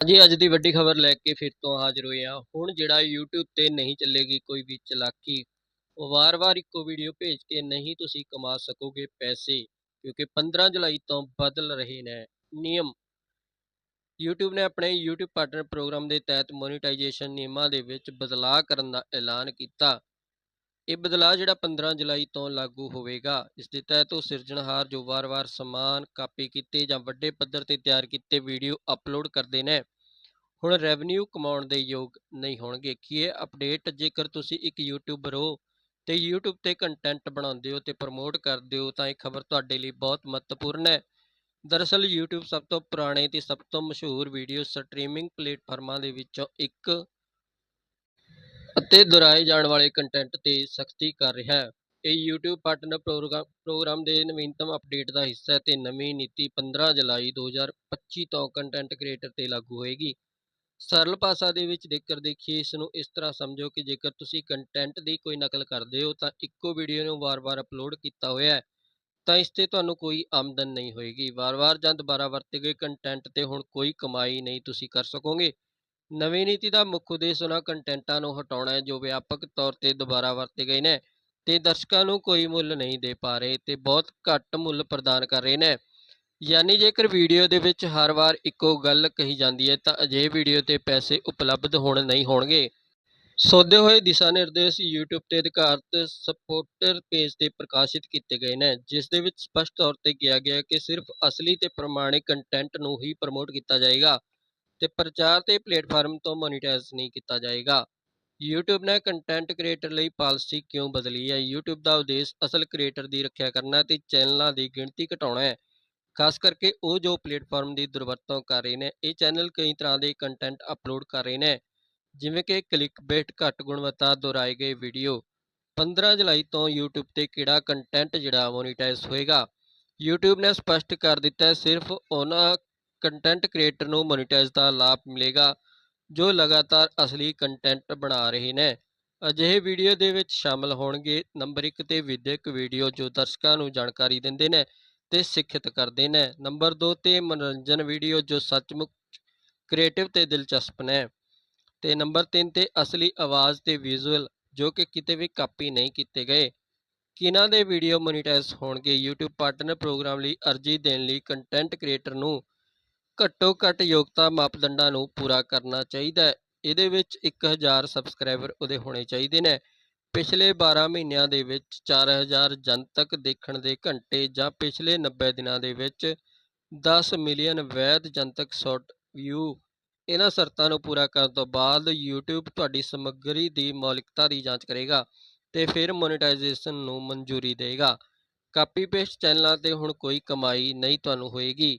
ਹਾਂਜੀ, ਅੱਜ ਦੀ ਵੱਡੀ ਖਬਰ ਲੈ ਕੇ ਫਿਰ ਤੋਂ ਹਾਜ਼ਰ ਹੋਏ ਹਾਂ। ਹੁਣ ਜਿਹੜਾ YouTube ਤੇ ਨਹੀਂ ਚੱਲੇਗੀ ਕੋਈ ਵੀ ਚਲਾਕੀ, ਉਹ ਵਾਰ-ਵਾਰ ਇੱਕੋ ਵੀਡੀਓ ਭੇਜ ਕੇ ਨਹੀਂ ਤੁਸੀਂ ਕਮਾ ਸਕੋਗੇ ਪੈਸੇ, ਕਿਉਂਕਿ 15 ਜੁਲਾਈ ਤੋਂ ਬਦਲ ਰਹੇ ਨੇ ਨਿਯਮ। YouTube ਨੇ ਆਪਣੇ YouTube ਪਾਰਟਨਰ ਪ੍ਰੋਗਰਾਮ ਦੇ ਤਹਿਤ ਮੋਨੀਟਾਈਜੇਸ਼ਨ ਨਿਯਮਾਂ ਦੇ ਵਿੱਚ ਬਦਲਾਅ ਕਰਨ ਦਾ ਐਲਾਨ ਕੀਤਾ। ਇਹ ਬਦਲਾਅ ਜਿਹੜਾ 15 ਜੁਲਾਈ ਤੋਂ ਲਾਗੂ ਹੋਵੇਗਾ, ਇਸ ਦੇ ਤਹਿਤ ਉਹ ਸਿਰਜਣਹਾਰ ਜੋ ਵਾਰ-ਵਾਰ ਸਮਾਨ ਕਾਪੀ ਕੀਤੇ ਜਾਂ ਵੱਡੇ ਪੱਧਰ ਤੇ ਤਿਆਰ ਕੀਤੇ ਵੀਡੀਓ ਅਪਲੋਡ ਕਰਦੇ ਨੇ, ਹੁਣ ਰੈਵਨਿਊ ਕਮਾਉਣ ਦੇ ਯੋਗ ਨਹੀਂ ਹੋਣਗੇ। ਕੀ ਇਹ ਅਪਡੇਟ ਜੇਕਰ ਤੁਸੀਂ ਇੱਕ ਯੂਟਿਊਬਰ ਹੋ ਤੇ YouTube ਤੇ ਕੰਟੈਂਟ ਬਣਾਉਂਦੇ ਹੋ ਤੇ ਪ੍ਰਮੋਟ ਕਰਦੇ ਹੋ ਤਾਂ ਇਹ ਖਬਰ ਤੁਹਾਡੇ ਲਈ ਬਹੁਤ ਮਹੱਤਵਪੂਰਨ ਹੈ। ਦਰਅਸਲ YouTube ਸਭ ਤੋਂ ਪੁਰਾਣੇ ਤੇ ਸਭ ਤੋਂ ਮਸ਼ਹੂਰ ਵੀਡੀਓ ਸਟ੍ਰੀਮਿੰਗ ਪਲੇਟਫਾਰਮਾਂ ਦੇ ਵਿੱਚੋਂ ਇੱਕ ਅਤੇ ਦੁਹਰਾਏ ਜਾਣ ਵਾਲੇ ਕੰਟੈਂਟ ਤੇ ਸਖਤੀ ਕਰ ਰਿਹਾ ਹੈ। ਇਹ YouTube ਪਾਰਟਨਰ ਪ੍ਰੋਗਰਾਮ ਪ੍ਰੋਗਰਾਮ ਦੇ ਨਵੀਨਤਮ ਅਪਡੇਟ ਦਾ ਹਿੱਸਾ ਹੈ ਤੇ ਨਵੀਂ ਨੀਤੀ 15 ਜੁਲਾਈ 2025 ਤੋਂ ਕੰਟੈਂਟ ਕ੍ਰੀਏਟਰ ਤੇ ਲਾਗੂ ਹੋਏਗੀ। ਸਰਲ ਭਾਸ਼ਾ ਦੇ ਵਿੱਚ ਜੇਕਰ ਦੇਖੀਏ ਇਸ ਨੂੰ ਇਸ ਤਰ੍ਹਾਂ ਸਮਝੋ ਕਿ ਜੇਕਰ ਤੁਸੀਂ ਕੰਟੈਂਟ ਦੀ ਕੋਈ ਨਕਲ ਕਰਦੇ ਹੋ, ਤਾਂ ਇੱਕੋ ਵੀਡੀਓ ਨੂੰ ਵਾਰ-ਵਾਰ ਅਪਲੋਡ ਕੀਤਾ ਹੋਇਆ ਹੈ, ਤਾਂ ਇਸ ਤੇ ਤੁਹਾਨੂੰ ਕੋਈ ਆਮਦਨ ਨਹੀਂ ਹੋਏਗੀ। ਵਾਰ-ਵਾਰ ਜਾਂ ਦੁਬਾਰਾ ਵਰਤੇ ਗਏ ਕੰਟੈਂਟ ਤੇ ਹੁਣ ਕੋਈ ਕਮਾਈ ਨਹੀਂ ਤੁਸੀਂ ਕਰ ਸਕੋਗੇ। ਨਵੀਂ ਨੀਤੀ ਦਾ ਮੁੱਖ ਉਦੇਸ਼ ਉਹਨਾਂ ਕੰਟੈਂਟਾਂ ਨੂੰ ਹਟਾਉਣਾ ਹੈ, ਜੋ ਵਿਆਪਕ ਤੌਰ ਤੇ ਦੁਬਾਰਾ ਵਰਤੇ ਗਏ ਨੇ ਤੇ ਦਰਸ਼ਕਾਂ ਨੂੰ ਕੋਈ ਮੁੱਲ ਨਹੀਂ ਦੇ ਪਾ ਰਹੇ ਤੇ ਬਹੁਤ ਘੱਟ ਮੁੱਲ ਪ੍ਰਦਾਨ ਕਰ ਰਹੇ ਨੇ। ਯਾਨੀ ਜੇਕਰ ਵੀਡੀਓ ਦੇ ਵਿੱਚ ਹਰ ਵਾਰ ਇੱਕੋ ਗੱਲ ਕਹੀ ਜਾਂਦੀ ਹੈ, ਤਾਂ ਅਜਿਹੇ ਵੀਡੀਓ ਤੇ ਪੈਸੇ ਉਪਲਬਧ ਹੋਣ ਨਹੀਂ ਹੋਣਗੇ। ਸੋਧੇ ਹੋਏ ਦਿਸ਼ਾ ਨਿਰਦੇਸ਼ YouTube ਤੇ ਅਧਿਕਾਰਤ ਸਪੋਰਟਰ ਪੇਜ ਤੇ ਪ੍ਰਕਾਸ਼ਿਤ ਕੀਤੇ ਗਏ ਨੇ, ਜਿਸ ਦੇ ਵਿੱਚ ਸਪਸ਼ਟ ਤੌਰ ਤੇ ਕਿਹਾ ਗਿਆ ਕਿ ਸਿਰਫ ਅਸਲੀ ਤੇ ਪ੍ਰਮਾਣਿਕ ਕੰਟੈਂਟ ਨੂੰ ਹੀ ਪ੍ਰਮੋਟ ਕੀਤਾ ਜਾਏਗਾ। ਤੇ ਪ੍ਰਚਾਰ ਤੇ ਪਲੇਟਫਾਰਮ ਤੋਂ ਮੋਨੀਟਾਈਜ਼ ਨਹੀਂ ਕੀਤਾ ਜਾਏਗਾ। YouTube ਨੇ ਕੰਟੈਂਟ ਕ੍ਰੀਏਟਰ ਲਈ ਪਾਲਿਸੀ ਕਿਉਂ ਬਦਲੀ ਹੈ? YouTube ਦਾ ਉਦੇਸ਼ ਅਸਲ ਕ੍ਰੀਏਟਰ ਦੀ ਰੱਖਿਆ ਕਰਨਾ ਤੇ ਚੈਨਲਾਂ ਦੀ ਗਿਣਤੀ ਘਟਾਉਣਾ ਹੈ। ਖਾਸ ਕਰਕੇ ਉਹ ਜੋ ਪਲੇਟਫਾਰਮ ਦੀ ਦੁਰਵਰਤੋਂ ਕਰ ਰਹੇ ਨੇ, ਇਹ ਚੈਨਲ ਕਈ ਤਰ੍ਹਾਂ ਦੇ ਕੰਟੈਂਟ ਅਪਲੋਡ ਕਰ ਰਹੇ ਨੇ, ਜਿਵੇਂ ਕਿ ਕਲਿੱਕਬੇਟ ਘੱਟ ਗੁਣਵੱਤਾ ਦੁਹਰਾਏ ਗਏ ਵੀਡੀਓ 15 ਜੁਲਾਈ ਤੋਂ YouTube ਤੇ ਕਿਹੜਾ ਕੰਟੈਂਟ ਜਿਹੜਾ ਮੋਨੀਟਾਈਜ਼ ਹੋਏਗਾ? YouTube ਨੇ ਸਪਸ਼ਟ ਕਰ ਦਿੱਤਾ ਸਿਰਫ ਉਹਨਾਂ ਕੰਟੈਂਟ ਕ੍ਰੀਏਟਰ ਨੂੰ ਮੋਨੀਟਾਈਜ਼ ਦਾ ਲਾਭ ਮਿਲੇਗਾ, ਜੋ ਲਗਾਤਾਰ ਅਸਲੀ ਕੰਟੈਂਟ ਬਣਾ ਰਹੇ ਨੇ। ਅਜਿਹੇ ਵੀਡੀਓ ਦੇ ਵਿੱਚ ਸ਼ਾਮਲ ਹੋਣਗੇ ਨੰਬਰ 1 ਤੇ ਵਿਦਿਅਕ ਵੀਡੀਓ ਜੋ ਦਰਸ਼ਕਾਂ ਨੂੰ ਜਾਣਕਾਰੀ ਦਿੰਦੇ ਨੇ ਤੇ ਸਿੱਖਿਅਤ ਕਰਦੇ ਨੇ। ਨੰਬਰ 2 ਤੇ ਮਨੋਰੰਜਨ ਵੀਡੀਓ ਜੋ ਸੱਚਮੁੱਚ ਕ੍ਰੀਏਟਿਵ ਤੇ ਦਿਲਚਸਪ ਨੇ। ਤੇ ਨੰਬਰ 3 ਤੇ ਅਸਲੀ ਆਵਾਜ਼ ਤੇ ਵਿਜ਼ੂਅਲ ਜੋ ਕਿ ਕਿਤੇ ਵੀ ਕਾਪੀ ਨਹੀਂ ਕੀਤੇ ਗਏ। ਕਿਨਾਂ ਦੇ ਵੀਡੀਓ ਮੋਨੀਟਾਈਜ਼ ਹੋਣਗੇ? YouTube ਪਾਰਟਨਰ ਪ੍ਰੋਗਰਾਮ ਲਈ ਅਰਜ਼ੀ ਦੇਣ ਲਈ ਕੰਟੈਂਟ ਕ੍ਰੀਏਟਰ ਨੂੰ ਘੱਟੋ ਘੱਟ ਯੋਗਤਾ ਮਾਪਦੰਡਾਂ ਨੂੰ ਪੂਰਾ ਕਰਨਾ ਚਾਹੀਦਾ ਹੈ। ਇਹਦੇ ਵਿੱਚ 1000 ਸਬਸਕ੍ਰਾਈਬਰ ਉਹਦੇ ਹੋਣੇ ਚਾਹੀਦੇ ਨੇ। ਪਿਛਲੇ 12 ਮਹੀਨਿਆਂ ਦੇ ਵਿੱਚ 4000 ਜਨਤਕ ਦੇਖਣ ਦੇ ਘੰਟੇ ਜਾਂ ਪਿਛਲੇ 90 ਦਿਨਾਂ ਦੇ ਵਿੱਚ 10 ਮਿਲੀਅਨ ਵੈਧ ਜਨਤਕ ਸ਼ਾਟ ਵਿਊ। ਇਹਨਾਂ ਸ਼ਰਤਾਂ ਨੂੰ ਪੂਰਾ ਕਰਨ ਤੋਂ ਬਾਅਦ YouTube ਤੁਹਾਡੀ ਸਮੱਗਰੀ ਦੀ ਮੌਲਿਕਤਾ ਦੀ ਜਾਂਚ ਕਰੇਗਾ ਤੇ ਫਿਰ ਮੋਨੇਟਾਈਜੇਸ਼ਨ ਨੂੰ ਮਨਜ਼ੂਰੀ ਦੇਗਾ। ਕਾਪੀ ਪੇਸਟ ਚੈਨਲਾਂ ਤੇ ਹੁਣ ਕੋਈ ਕਮਾਈ ਨਹੀਂ ਤੁਹਾਨੂੰ ਹੋਏਗੀ।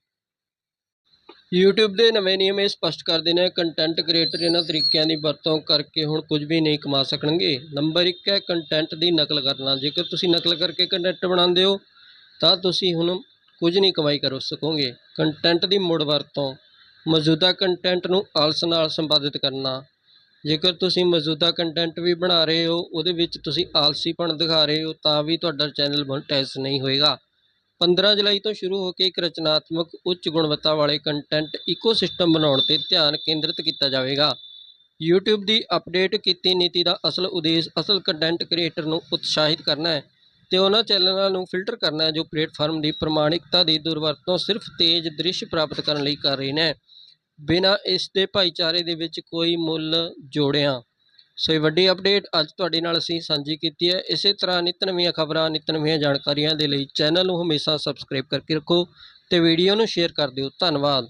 YouTube ਦੇ ਨਵੇਂ ਨਿਯਮ ਇਹ ਸਪਸ਼ਟ ਕਰਦੇ ਨੇ ਕੰਟੈਂਟ ਕ੍ਰੀਏਟਰ ਇਹਨਾਂ ਤਰੀਕਿਆਂ ਦੀ ਵਰਤੋਂ ਕਰਕੇ ਹੁਣ ਕੁਝ ਵੀ ਨਹੀਂ ਕਮਾ ਸਕਣਗੇ। ਨੰਬਰ 1 ਹੈ ਕੰਟੈਂਟ ਦੀ ਨਕਲ ਕਰਨਾ। ਜੇਕਰ ਤੁਸੀਂ ਨਕਲ ਕਰਕੇ ਕੰਟੈਂਟ ਬਣਾਉਂਦੇ ਹੋ, ਤਾਂ ਤੁਸੀਂ ਹੁਣ ਕੁਝ ਨਹੀਂ ਕਮਾਈ ਕਰ ਸਕੋਗੇ। ਕੰਟੈਂਟ ਦੀ ਮੁੜ ਵਰਤੋਂ, ਮੌਜੂਦਾ ਕੰਟੈਂਟ ਨੂੰ ਆਲਸ ਨਾਲ ਸੰਪਾਦਿਤ ਕਰਨਾ। ਜੇਕਰ ਤੁਸੀਂ ਮੌਜੂਦਾ ਕੰਟੈਂਟ ਵੀ ਬਣਾ ਰਹੇ ਹੋ, ਉਹਦੇ ਵਿੱਚ ਤੁਸੀਂ ਆਲਸੀਪਣ ਦਿਖਾ ਰਹੇ ਹੋ, ਤਾਂ ਵੀ ਤੁਹਾਡਾ ਚੈਨਲ ਮੋਨਟਾਈਜ਼ ਨਹੀਂ ਹੋਏਗਾ। 15 ਜੁਲਾਈ ਤੋਂ ਸ਼ੁਰੂ ਹੋ ਕੇ ਇੱਕ ਰਚਨਾਤਮਕ ਉੱਚ ਗੁਣਵੱਤਾ ਵਾਲੇ ਕੰਟੈਂਟ ਇਕੋਸਿਸਟਮ ਬਣਾਉਣ ਤੇ ਧਿਆਨ ਕੇਂਦਰਿਤ ਕੀਤਾ ਜਾਵੇਗਾ। YouTube ਦੀ ਅਪਡੇਟ ਕੀਤੀ ਨੀਤੀ ਦਾ ਅਸਲ ਉਦੇਸ਼ ਅਸਲ ਕੰਟੈਂਟ ਕ੍ਰੀਏਟਰ ਨੂੰ ਉਤਸ਼ਾਹਿਤ ਕਰਨਾ ਹੈ ਤੇ ਉਹਨਾਂ ਚੈਨਲਾਂ ਨੂੰ ਫਿਲਟਰ ਕਰਨਾ ਹੈ ਜੋ ਪਲੇਟਫਾਰਮ ਦੀ ਪ੍ਰਮਾਣਿਕਤਾ ਦੀ ਦੁਰਵਰਤੋਂ ਸਿਰਫ ਤੇਜ਼ ਦ੍ਰਿਸ਼ ਪ੍ਰਾਪਤ ਕਰਨ ਲਈ ਕਰ ਰਹੇ ਨੇ। ਬਿਨਾਂ ਇਸ ਦੇ ਭਾਈਚਾਰੇ ਦੇ ਵਿੱਚ ਕੋਈ ਮੁੱਲ ਜੋੜਿਆਂ ਸੋ ਇਹ ਵੱਡੀ ਅਪਡੇਟ ਅੱਜ ਤੁਹਾਡੇ ਨਾਲ ਅਸੀਂ ਸਾਂਝੀ ਕੀਤੀ ਹੈ। ਇਸੇ ਤਰ੍ਹਾਂ ਨਿਤ ਨਵੀਆਂ ਖਬਰਾਂ, ਨਿਤ ਨਵੀਆਂ ਜਾਣਕਾਰੀਆਂ ਦੇ ਲਈ ਚੈਨਲ ਨੂੰ ਹਮੇਸ਼ਾ ਸਬਸਕ੍ਰਾਈਬ ਕਰਕੇ ਰੱਖੋ ਤੇ ਵੀਡੀਓ ਨੂੰ ਸ਼ੇਅਰ ਕਰ ਦਿਓ। ਧੰਨਵਾਦ।